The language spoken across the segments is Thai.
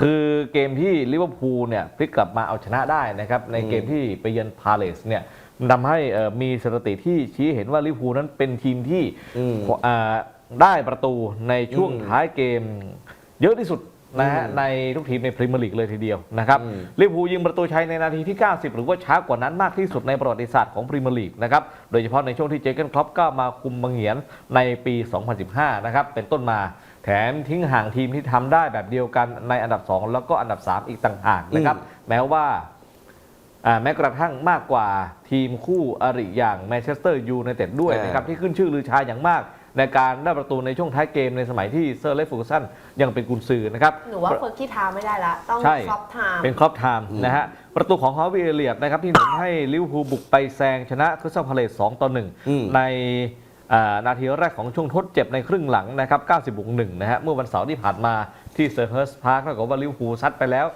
คือเกมที่ลิเวอร์พูลเนี่ยพลิกกลับมาเอาชนะได้นะครับ ในเกมที่ไปเยือนพาเลสเนี่ยมันทำให้เอ่อมีสถิติที่ชี้เห็นว่าลิเวอร์พูลนั้นเป็นทีมที่อืมอ่าได้ประตูในช่วงอืมท้ายเกม เยอะที่สุดนะฮะอืมในทุกทีมในพรีเมียร์ลีกเลยทีเดียวนะครับอืมลิเวอร์พูลยิงประตูชัยในนาทีที่ 90 หรือว่าช้ากว่านั้นมากที่สุดในประวัติศาสตร์ของพรีเมียร์ลีกนะครับโดยเฉพาะในช่วงที่เจเกนคล็อปก็มาคุมบังเหียนในปี 2015 นะครับเป็นต้นมา แถมทิ้งห่างทีมที่ทำได้แบบเดียวกันในอันดับ 2 แล้วก็อันดับ 3 อีกต่างหากนะครับ แม้ว่าอ่าแม้กระทั่งมากกว่าทีมคู่อริอย่างแมนเชสเตอร์ยูไนเต็ดด้วยอ่านนะครับที่ขึ้นชื่อลือชาอย่างมาก ในการได้ประตูในช่วงท้ายเกมในสมัยที่เซอร์เลฟฟูกสันยังเป็นกุนซือนะครับหนูว่าเฟอร์กี้ทามไม่ได้ละต้องใช่ซอฟทามเป็นครอบไทม์อืมนะฮะประตูของฮาวิเอเลียดนะครับที่หนุนให้ลิเวอร์พูลบุกไปแซงชนะคริสตัลพาเลส2ต่ออืม1ในอ่า นาทีแรกของช่วงทดเจ็บในครึ่งหลังนะครับ 90บวก1นะฮะ เมื่อวันเสาร์ที่ผ่านมาที่เซอร์เฮิร์สพาร์คแล้วก็ว่าลิเวอร์พูลซัดไปแล้ว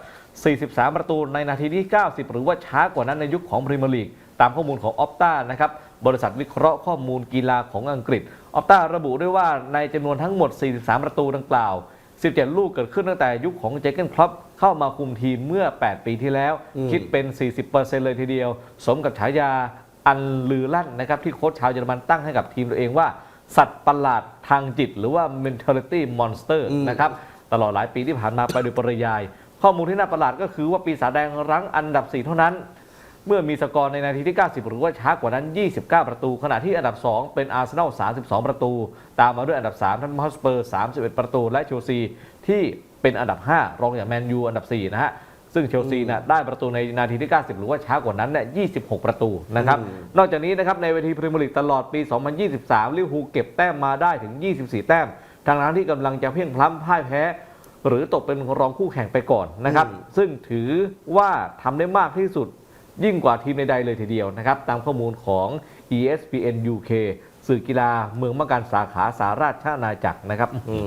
43 ประตูในนาทีที่ 90 หรือว่าช้ากว่านั้นในยุคของพรีเมียร์ลีก ตามข้อมูลของออฟตานะครับ บริษัทวิเคราะห์ข้อมูลกีฬาของอังกฤษ ออฟตาระบุด้วยว่าในจำนวนทั้งหมด 43 ประตูดังกล่าว 17 ลูกเกิดขึ้นตั้งแต่ยุคของเจเกนคล็อปเข้ามาคุมทีมเมื่อ 8 ปีที่แล้วอืมคิดเป็น 40%เลยทีเดียว สมกับฉายา อันลือลั่นนะครับที่โค้ชชาวเยอรมันตั้งให้กับทีมตัวเองว่า สัตว์ประหลาดทางจิต หรือว่า mentality monster อืมนะครับตลอดหลายปีที่ผ่านมาไปโดยปริยาย ข้อมูลที่น่าประหลาดก็คือว่าปีศาจแดงรั้งอันดับ 4 เท่านั้น เมื่อมีสกอร์ในนาทีที่ 90 หรือว่าช้ากว่านั้น 29 ประตู ขณะที่อันดับ 2 เป็นอาร์เซนอล 32 ประตู ตามมาด้วยอันดับ 3 ทันมอสเปอร์ 31 ประตู และเชลซีที่เป็นอันดับ 5 รองอย่างแมนยูอันดับ 4 นะฮะ ซึ่งเชลซีน่ะได้ประตูในนาทีที่ 90 หรือว่าช้ากว่านั้นเนี่ย 26 ประตูนะครับอืมนอกจากนี้นะครับในเวทีพรีเมียร์ลีกตลอดปี 2023 ลิเวอร์พูลเก็บแต้มมาได้ถึง 24 แต้ม ทางนั้นที่กำลังจะเพียงพล้ำพ่ายแพ้ หรือตกเป็นรองคู่แข่งไปก่อนนะครับอืมซึ่งถือว่าทำได้มากที่สุดยิ่งกว่าทีมใดๆเลยทีเดียวนะครับ ตามข้อมูลของ ESPN UK สื่อกีฬาเมืองมะการสาขาสาราชอาณาจักรนะครับอืม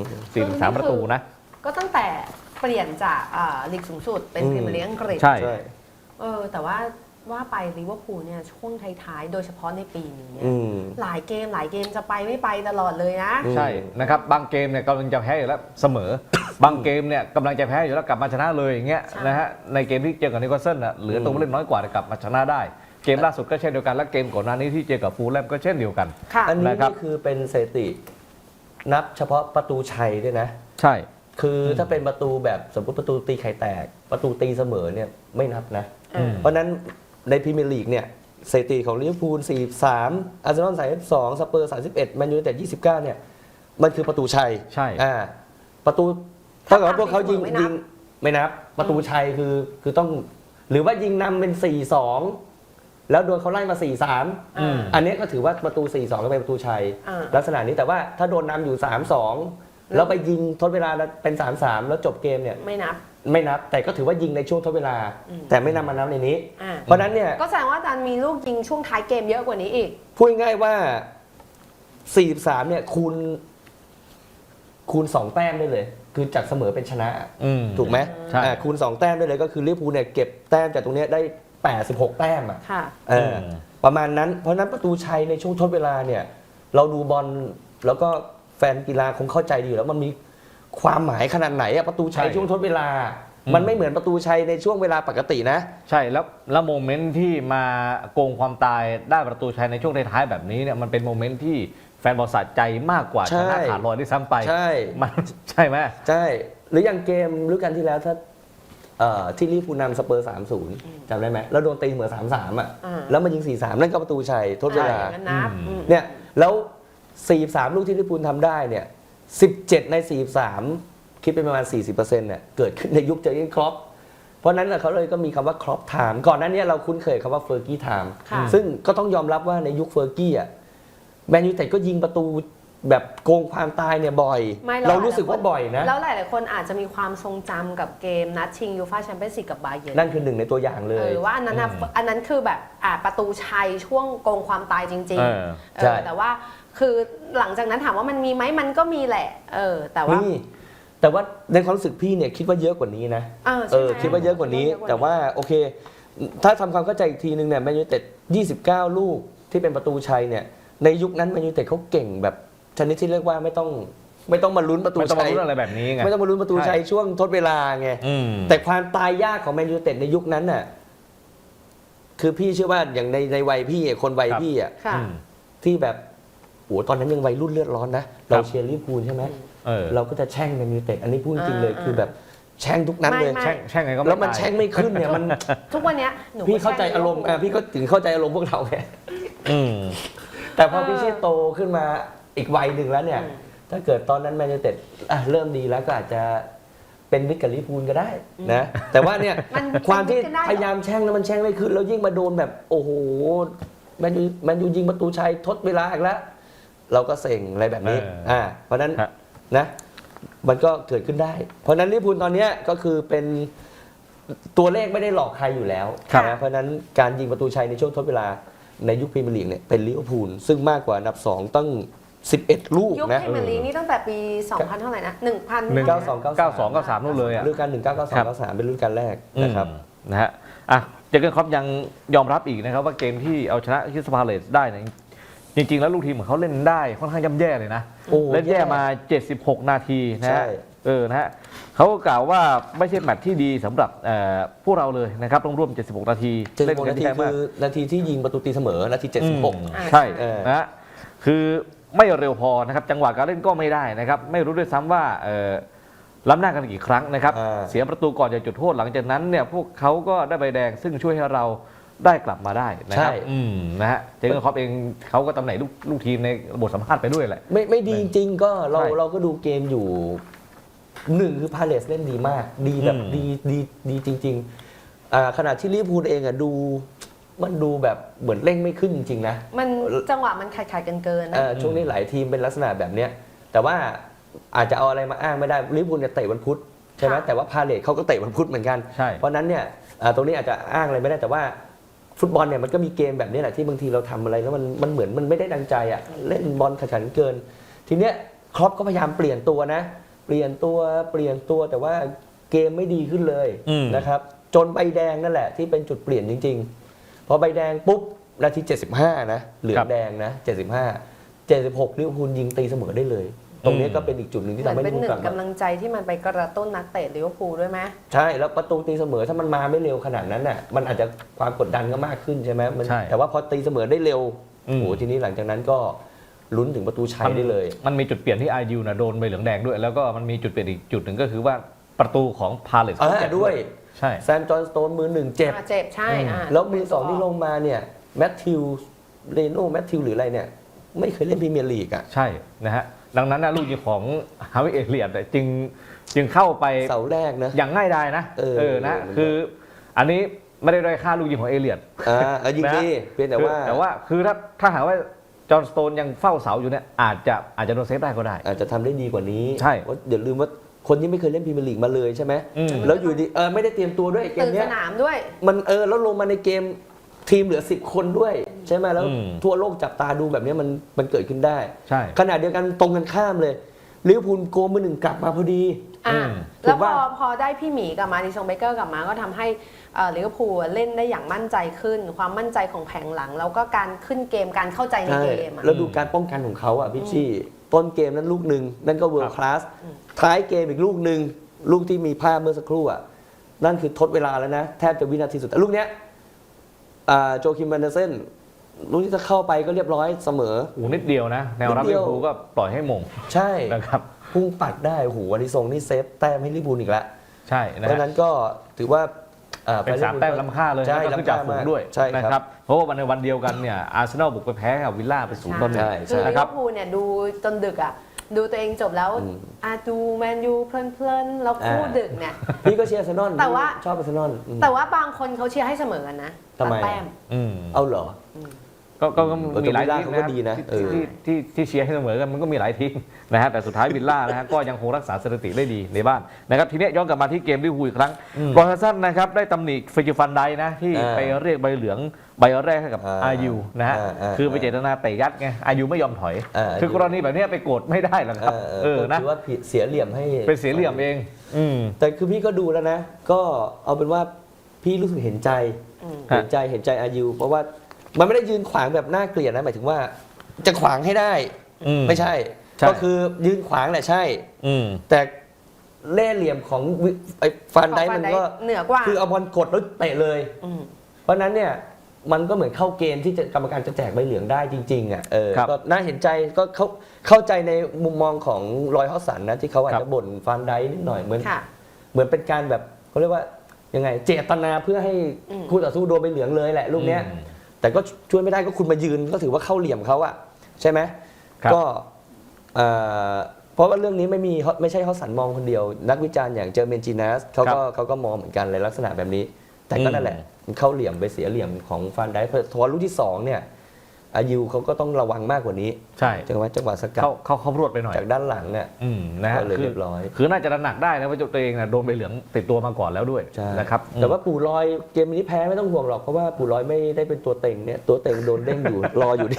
43ประตูนะ ก็ตั้งแต่ เปลี่ยนจากอ่าลีกสูงสุดเป็นอืม พรีเมียร์ลีกอังกฤษใช่ ใช่ เออแต่ว่าว่าไปลิเวอร์พูลเนี่ยช่วงท้ายๆ โดยเฉพาะในปีนี้เนี่ยอืม หลายเกมหลายเกมจะไปไม่ไปตลอดเลยนะอืมใช่นะครับบางเกมเนี่ยกำลังจะแพ้อยู่แล้วเสมอ บางเกมเนี่ยกำลังจะแพ้อยู่แล้วกลับมาชนะเลยอย่างเงี้ยใช่ นะฮะในเกมที่เจอกับนิโคลเซนน่ะเหลือตัวผู้เล่นน้อยกว่าแต่กลับมาชนะได้ เกมล่าสุดก็เช่นเดียวกันและเกมก่อนหน้านี้ที่เจอกับฟูลแลมก็เช่นเดียวกัน ค่ะ อันนี้นะครับ นี่คือเป็นสถิติ นับเฉพาะประตูชัยด้วยนะ ใช่ คืออถ้าเป็นประตูแบบสมมติประตูตีไข่แตก ประตูตีเสมอเนี่ยไม่นับนะอืมเพราะฉะนั้นในพรีเมียร์ลีกเนี่ยสถิติของลิเวอร์พูล 43 อาร์เซนอล 32 สเปอร์ 31 แมนยูไนเต็ด29 เนี่ย มันคือประตูชัย ใช่ อ่า ประตูถ้าเกิดว่าพวกเขายิงไม่นับยิงไม่นับ ประตูชัยคือคือต้อง หรือว่ายิงนำเป็น 4-2 แล้วโดนเขาไล่มา 4-3อืมอันนี้ก็ถือว่าประตู 4-2ก็เป็นประตูชัยอ่าลักษณะนี้แต่ว่าถ้าโดนนำอยู่ 3-2 แล้วไปยิงทดเวลาแล้วเป็น3-3แล้วจบเกมเนี่ยไม่นับ ไม่นับ แต่ก็ถือว่ายิงในช่วงทดเวลาอืมแต่ไม่นำมานับในนี้อ่าเพราะฉะนั้นเนี่ยก็แสดงว่าอาจารย์มีลูกยิงช่วงท้ายเกมเยอะกว่านี้อีก พูดง่ายๆว่า 43 เนี่ยคูณคูณ 2 แต้มได้เลย คือจากเสมอเป็นชนะอืมถูกไหมใช่อ่าคูณ 2 แต้มได้เลยก็คือลิเวอร์พูลเนี่ยเก็บแต้มจากตรงเนี้ยได้ 86 แต้มอะค่ะเอออประมาณนั้นเพราะฉะนั้นประตูชัยในช่วงทดเวลาเนี่ย เราดูบอลแล้วก็แฟนกีฬาคงเข้าใจดีอยู่แล้วมันมีความหมายขนาดไหนอะประตูชัยใช่ ช่วงทดเวลาอืมมันไม่เหมือนประตูชัยในช่วงเวลาปกตินะ ใช่แล้วแล้วโมเมนต์ที่มาโกงความตายได้ประตูชัยในช่วงท้ายๆแบบนี้เนี่ยมันเป็นโมเมนต์ที่แฟนบอลสะใจมากกว่าใช่ ชนะขาดลอยด้วยซ้ำไปใช่ มัน ใช่ไหม ใช่ หรืออย่างเกมฤดูกาลที่แล้วถ้าเอ่อที่ลิเวอร์พูลนำสเปอร์ 3-0จำได้ไหมแล้วโดนตีเหมือน3-3 อะ อ่า แล้วมายิง 4-3 นั่นก็ประตูชัยทดเวลาอ่อย่างนั้นนับอืมอืมเนี่ยแล้ว 43 ลูกที่ลิเวอร์พูลทำได้เนี่ย 17 ใน 43 คิดเป็นประมาณ 40%เนี่ยเกิดขึ้นในยุคเจอร์เกนครอปเพราะฉะนั้นน่ะเขาเลยก็มีคำว่าครอปไทม์ก่อนหน้านี้เราคุ้นเคยคำว่าเฟอร์กี้ไทม์ค่ะซึ่งก็ต้องยอมรับว่าในยุคเฟอร์กี้อะแมนยูไนเต็ดก็ยิงประตูแบบโกงความตายเนี่ยบ่อยไม่หรอกเรารู้สึกว่าบ่อยนะ แล้วหลาย ๆ คนอาจจะมีความทรงจำกับเกมนัดชิงยูฟ่าแชมเปี้ยนส์ลีกกับบาเยิร์นนั่นคือหนึ่งในตัวอย่างเลเอยอว่าอันนั้นน่ะอืมอันนั้นคือแบบอ่าประตูชัยช่วงโกงความตายจริงเออๆเอใช่อแต่ว่า คือหลังจากนั้นถามว่ามันมีไหมมันก็มีแหละ เออ แต่ว่า นี่แต่ว่าในความรู้สึกพี่เนี่ยคิดว่าเยอะกว่านี้นะเออเอใช่อไหมคิดว่าเยอะกว่านี้ แต่ว่าโอเค ถ้าทำความเข้าใจอีกทีนึงเนี่ยแมนยูเต็ด29 ลูกที่เป็นประตูชัยเนี่ย ในยุคนั้นแมนยูเต็ดเขาเก่งแบบชนิดที่เรียกว่าไม่ต้องไม่ต้องมาลุ้นประตูไม่ต้องมาชัยลุ้นอะไรแบบนี้ไง ไม่ต้องมาลุ้นประตูชัยช่วงทดเวลาไง อืม แต่ความตายยากของแมนยูเต็ดในยุคนั้นน่ะ คือพี่เชื่อว่าอย่างในในวัยพี่อะคนวัยครับ พี่อะค่ะ อืม ที่แบบ โอ้ตอนนั้นยังวัยรุ่นเลือดร้อนนะ เราเชียร์ลิเวอร์พูลใช่ไหมเออ เราก็จะแช่งแมนยูเต็ดอันนี้พูดจริงๆเลยอ่าคือแบบแช่งทุกนัดเลยไม่ แช่งแช่งไงก็ไแล้วมันตายแช่งไม่ขึ้นเนี่ยมันทุกวันเนี้ยหนูพี่ก็เข้าใจอารมณ์อะพี่ก็ถึงเข้าใจอารมณ์พวกเราไงอืม แต่พอพี่เชษโตขึ้นมาอีกวัยหนึ่งแล้วเนี่ย ถ้าเกิดตอนนั้นแมนยูเต็ดอะเริ่มดีแล้วก็อาจจะเป็นมิตรกับลิเวอร์พูลก็ได้นะแต่ว่าเนี่ยมันความที่นกันได้เหรอ พยายามแช่งแล้วมันแช่งไม่ขึ้นแล้วยิ่งมาโดนแบบโอ้โหแมนยูแมนยูยิงประตูชัยทดเวลาอีกแล้ว เราก็เซ็งอะไรแบบนี้เอออ่อ่าเพราะฉะนั้นฮะ นะมันก็เกิดขึ้นได้ เพราะฉะนั้นลิเวอร์พูลตอนเนี้ยก็คือเป็นตัวเลขไม่ได้หลอกใครอยู่แล้วครับนะเพราะฉะนั้นการยิงประตูชัยในช่วงทดเวลาในยุคพรีเมียร์ลีกเนี่ยเป็นลิเวอร์พูลซึ่งมากกว่าอันดับ 2 ตั้ง 11 ลูกยุคนะ พรีเมียร์ลีกนี่ตั้งแต่ปี 2000 เท่าไหร่นะ 1,000หนึ่งเก้าสองเก้าเก้าสองเก้าสามนู่นเลยอะ ฤดูกาลหนึ่งเก้าเก้าสองเก้าสามเป็นฤดูกาลแรกนะครับ อืมนะฮะอะเจอร์เกนครอปยังยอมรับอีกนะครับ ว่าเกมที่เอาชนะคริสปาเลสได้เนย จริง ๆ แล้วลูกทีมของเขาเล่นได้ค่อนข้างย่ำแย่เลยนะ โอ้เล่นแย่มา 76 นาทีนะใช่ ฮะเออนะฮะเขาก็กล่าวว่าไม่ใช่แมตช์ที่ดีสำหรับเอ่อพวกเราเลยนะครับร่วมๆ76 นาทีเจ็ดสิเล่บนหกกันาทีแย่คืมากอนาทีที่ยิงประตูตีเสมอนาที76อืมใช่เออ นะฮะคือไม่เร็วพอนะครับ จังหวะการเล่นก็ไม่ได้นะครับ ไม่รู้ด้วยซ้ำว่าเอ่อล้ำหน้ากันกี่ครั้งนะครับ อ่า เสียประตูก่อนจะจุดโทษหลังจากนั้นเนี่ยพวกเขาก็ได้ใบแดงซึ่งช่วยให้เรา ได้กลับมาได้นะครับอืมนะฮะเจอร์เกนครอปเองเขาก็ตำแหน่งลูกลูกทีมในบทสัมภาษณ์ไปด้วยแหละ ไม่ไม่ดีจริงๆก็เราใช่เราก็ดูเกมอยู่หนึ่งคือพาเลสเล่นดีมาก ดีแบบอืม ดีดีดีจริงๆอ่าขณะที่ลิเวอร์พูลเองอะดู มันดูแบบเหมือนเร่งไม่ขึ้นจริงๆนะ มันจังหวะมันขาดขาดๆกันเกินๆเอนะอช่วงนี้หลายทีมเป็นลักษณะแบบเนี้ยแต่ว่าอาจจะเอาอะไรมาอ้างไม่ได้ลิเวอร์พูลเนี่ยเตะวันพุธใช่ไหมค่ะ แต่ว่าพาเลสเขาก็เตะวันพุธเหมือนกัน ใช่ เพราะฉะนั้นเนี่ยอ่าตรงนี้อาจจะอ้างอะไรไม่ได้แต่ว่า ฟุตบอลเนี่ยมันก็มีเกมแบบนี้แหละที่บางทีเราทำอะไรแล้วมันมันเหมือนมันไม่ได้ดังใจอะเล่นบอลขัดขันเกิน ทีเนี้ยครอปก็พยายามเปลี่ยนตัวนะ เปลี่ยนตัวเปลี่ยนตัวแต่ว่าเกมไม่ดีขึ้นเลยอืมนะครับ จนใบแดงนั่นแหละที่เป็นจุดเปลี่ยนจริง ๆ พอใบแดงปุ๊บนาที 75 นะ เหลืองแดงนะ 75 76ลิเวอร์พูลยิงตีเสมอได้เลย ตรงนี้ก็เป็นอีกจุดหนึ่งที่เหมือทำนให้เป็นลิหเวอร์พูลกลับนึ่งกำมาลังใจที่มันไปกระตุ้นนักเตะลิเวอร์พูลด้วยไหม ใช่แล้วประตูตีเสมอถ้ามันมาไม่เร็วขนาดนั้นน่ะมันอาจจะความกดดันก็มากขึ้นใช่ไหมมันใช่แต่ว่าพอตีเสมอได้เร็วอืโอ้มโหทีนี้หลังจากนั้นก็ลุ้นถึงประตูชัยได้เลย มันมีจุดเปลี่ยนที่ไอยูนะโดนใบเหลืองแดงด้วย แล้วก็มันมีจุดเปลี่ยนอีกจุดหนึ่งก็คือว่าประตูของพาเลสอ่าด้วย ใช่ แซมจอห์นสโตนมือหนึ่งเจ็บ อ่าเจ็บใช่อ่าแล้วมือสองที่ลงมาเนี่ยแมทธิวเรโน่แมทธิวหรืออะไรเนี่ย ไม่เคยเล่นพรีเมียร์ลีกอะ ใช่นะฮะ ดังนั้นนะลูกยิงของฮาวิเอเลียดจึงจึงเข้าไปเสาแรกนะ อย่างง่ายดายนะเออนะมันก็คือ อันนี้ไม่ได้ด้อยค่าลูกยิงของเอเลียด อ่าเอายิงนะดีเพียงแต่คือว่าแต่ว่าคือถ้าถ้าหากว่าจอห์นสโตนยังเฝ้าเสาอยู่เนี่ยอาจจะอาจจะโดนเซฟได้ก็ได้ อาจจะทำได้ดีกว่านี้ใช่เพราะอย่าลืมว่าคนที่ไม่เคยเล่นพรีเมียร์ลีกมาเลยใช่ไหมอืม แล้วอยู่ดีเออไม่ได้เตรียมตัวด้วยเกมตื่นเนี้สยนามด้วย มันเออแล้วลงมาในเกม ทีมเหลือ 10 คนด้วย ใช่ไหมแล้ว อืม ทั่วโลกจับตาดูแบบเนี้ยมันมันเกิดขึ้นได้ ใช่ ขณะเดียวกันตรงกันข้ามเลยลิเวอร์พูลโกมือหนึ่งกลับมาพอดีอ่าอืมแล้วถูกพป่ะอพอได้พี่หมีกลับมาดิซงเบเกอร์กลับมาก็ทำให้เอ่อลิเวอร์พูลเล่นได้อย่างมั่นใจขึ้น ความมั่นใจของแผงหลัง แล้วก็การขึ้นเกมการเข้าใจในใช่เกมอะแล้วดูการป้องกันของเขาอะพี่ชี่ ต้นเกมนั้นลูกหนึ่งนั่นก็เวิร์คลาสอืมท้ายเกมอีกลูกหนึ่งลูกที่มีภาพเมื่อสักครู่อะนั่นคือทดเวลาแล้วนะ แทบจะวินาทีสุดแต่ลูกเนี้ย อ่าโจคิมแวนเดอร์เซนลูกที่จะเข้าไปก็เรียบร้อยเสมอ โอ้นิดเดียวนะ แนวรับนิดเดีลิยว เวอร์พูลก็ปล่อยให้หมงใช่ นะครับ พุ่งปัดได้โอ้โหวันนี้ทรงนี่เซฟแต้มให้ลิเวอร์พูลอีกแล้วใช่เพนะราะฮะฉะนั้นก็ถือว่าอ่เป็นสามแต้มล้ำค่าเลยใช่แล้วก็ขึ้นจากฝูงด้วยใช่นะคครัรับ บ เพราะว่าวันในวันเดียวกันเนี่ยอาร์เซนอลบุกไปแพ้กับวิลล่าไปศูนย์ต่อหนึ่งใช่คือลินะเวคอรับ ร์พูลเนี่ยดูจนดึกอะ ดูตัวเองจบแล้วอืม อาดูแมนยูเพลินๆแล้วคู่อ่าดึกเนี่ย พี่ก็เชียร์อาร์เซนอลแต่ว่า ชอบอาร์เซนอลอืมแต่ว่าบางคนเขาเชียร์ให้เสมอกันนะ ทำไมตัดแต้ม อืมเอาเหรอ ก็ก็ก็เออมีหลายแต่วิลล่าทีมเขาก็นะดีนะที่เออ ที่ที่ที่เชียร์ให้เสมอกันมันก็มีหลายทีมนะฮะแต่สุดท้ายวิลล่านะฮะ ก็ยังคงรักษาสถิติได้ดีในบ้านนะครับทีเนี้ยย้อนกลับมาที่เกมลิเวอร์พูลอีกครั้งอืมบอลฮัสซันนะครับได้ตำหนิฟิจิฟันไดนะที่อ่าไปเรียกใบเหลืองใบแรกให้กับอ่าอายูนะฮะอ่าอ่าคือไปเจตนาเตะยัดไงอายูไม่ยอมถอย อ่า คือกรณีแบบเนี้ยไปโกรธไม่ได้หรอกครับเออเออก็นะถือว่าผิดเสียเหลี่ยมให้เป็นเสียเหลี่ยมเอง อืม แต่คือพี่ก็ดูแล้วนะ ก็เอาเป็นว่า พี่รู้สึกเห็นใจอืมฮะเห็นใจเห็นใจอายุเพราะว่ามันไม่ได้ยืนขวางแบบน่าเกลียดนะหมายถึงว่า จะขวางให้ได้อืมไม่ใช่ใช่ ก็คือยืนขวางแหละใช่ อืมแต่เล่ห์เหลี่ยมของวิไอ้ฟันไดของมัน Van Dijk ก็เหนือกว่าคือเอาบอลกดแล้วเตะเลยอืมเพราะฉะนั้นเนี่ยมันก็เหมือนเข้าเกณฑ์ที่จะกรรมการจะแจกใบเหลืองได้จริงๆอะเออครับก็น่าเห็นใจก็เข้าเข้าใจในมุมมองของรอยฮอสสันนะที่เขาอาจครัจะบบ่นฟันไดนิดหน่อยเหมือนค่ะเหมือนเป็นการแบบเขาเรียกว่า ยังไง เจตนาเพื่อให้อืมคู่ต่อสู้โดนใบเหลืองเลยแหละลูกเนี้ยอืมแต่ก็ช่วยไม่ได้ก็คุณมายืนก็ถือว่าเข้าเหลี่ยมเขาอะใช่ไหมครับก็เอ่อเพราะว่าเรื่องนี้ไม่มีไม่ใช่เขาสันมองคนเดียว นักวิจารณ์อย่างเจอเมนจีนัสเขาก็เขาก็มองเหมือนกันเลยลักษณะแบบนี้ แต่ก็นั่นแหละมันเข้าเหลี่ยมไปเสียเหลี่ยมของฟันได้เพราะว่าลูกที่สองเนี่ย อายุเขาก็ต้องระวังมากกว่านี้ ใช่จังหวะจังหวะสกัด เข้าเข้าเข้ารวดไปหน่อย จากด้านหลังเนี่ยอืมนะฮะก็เลยคืเรียบร้อย คือน่าจะระหนักได้นะว่าตัวเองนะโดนใบเหลืองติดตัวมาก่อนแล้วด้วยใช่นะครับแต่ว่าปู่ลอยเกมนี้แพ้ไม่ต้องห่วงหรอกเพราะว่าปู่ลอยไม่ได้เป็นตัวเต็งเนี่ยตัวเต็งโดนเด้งอยู่ รออยู่ดิ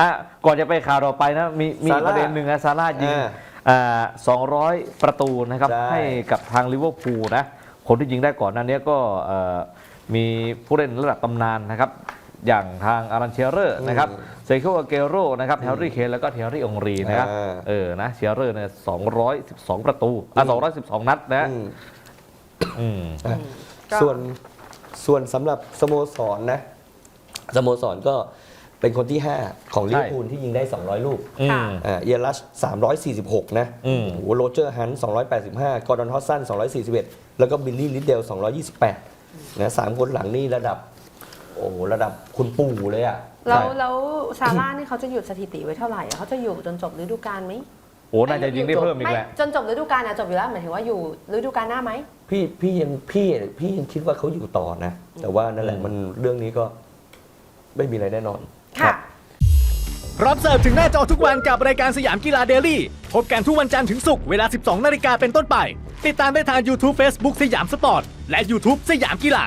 อะก่อนจะไปข่าวต่อไปนะ มีมีซาร่าประเด็นหนึ่งนะซาร่ายิงอ่าอ่า200 ประตูนะครับใช่ ให้กับทางลิเวอร์พูลนะ คนที่ยิงได้ก่อนหนั้นนี้ก็เอ่อมีผู้เล่นระดับตำนานนะครับ อย่างทางอารันเชียเรอร์นะครับเซโคอาเกโรนะครับแฮร์รี่เคนแล้วก็เทอร์รี่องรีนะครับอ่า เออนะเชียเรอร์เนี่ย212ประตูอะ212นัดนะอืมอืม อะก็ ส่วนส่วนสำหรับสโมสรนะ สโมสรก็เป็นคนที่ 5 ของลิเวอร์พูลที่ยิงได้ 200 ลูก อืค่ะมอ่าเอียรัช346 นะอืม โอ้โหโรเจอร์ฮันต์285 กอร์ดอนฮอสซัน 241 แล้วก็บิลลี่ลิดเดล 228 นะสามคนหลังนี่ระดับ โอ้โหระดับคุณปู่เลยอะแล้วใช่แล้วซาร่านี่เขาจะหยุดสถิติไว้เท่าไหร่อะเขาจะอยู่จนจบฤดูกาลไหมโอ้น่าจะยิงได้เพิ่มอีกแหละไจนจบฤดูกาลนะจบอยู่แล้วหมายถึงว่าอยู่ฤดูกาลหน้าไหม พี่พี่ยังพี่พี่ยังคิดว่าเขาอยู่ต่อนะ แต่ว่านั่นแหละอืมมันเรื่องนี้ก็ไม่มีอะไรแน่นอนค่ะพร้อมเสิร์ฟถึงหน้าจอทุกวันกับรายการสยามกีฬาเดลี่ พบกันทุกวันจันทร์ถึงศุกร์เวลา 12 นาฬิกาเป็นต้นไป ติดตามได้ทาง YouTube Facebook สยามสปอร์ต และ YouTube สยามกีฬา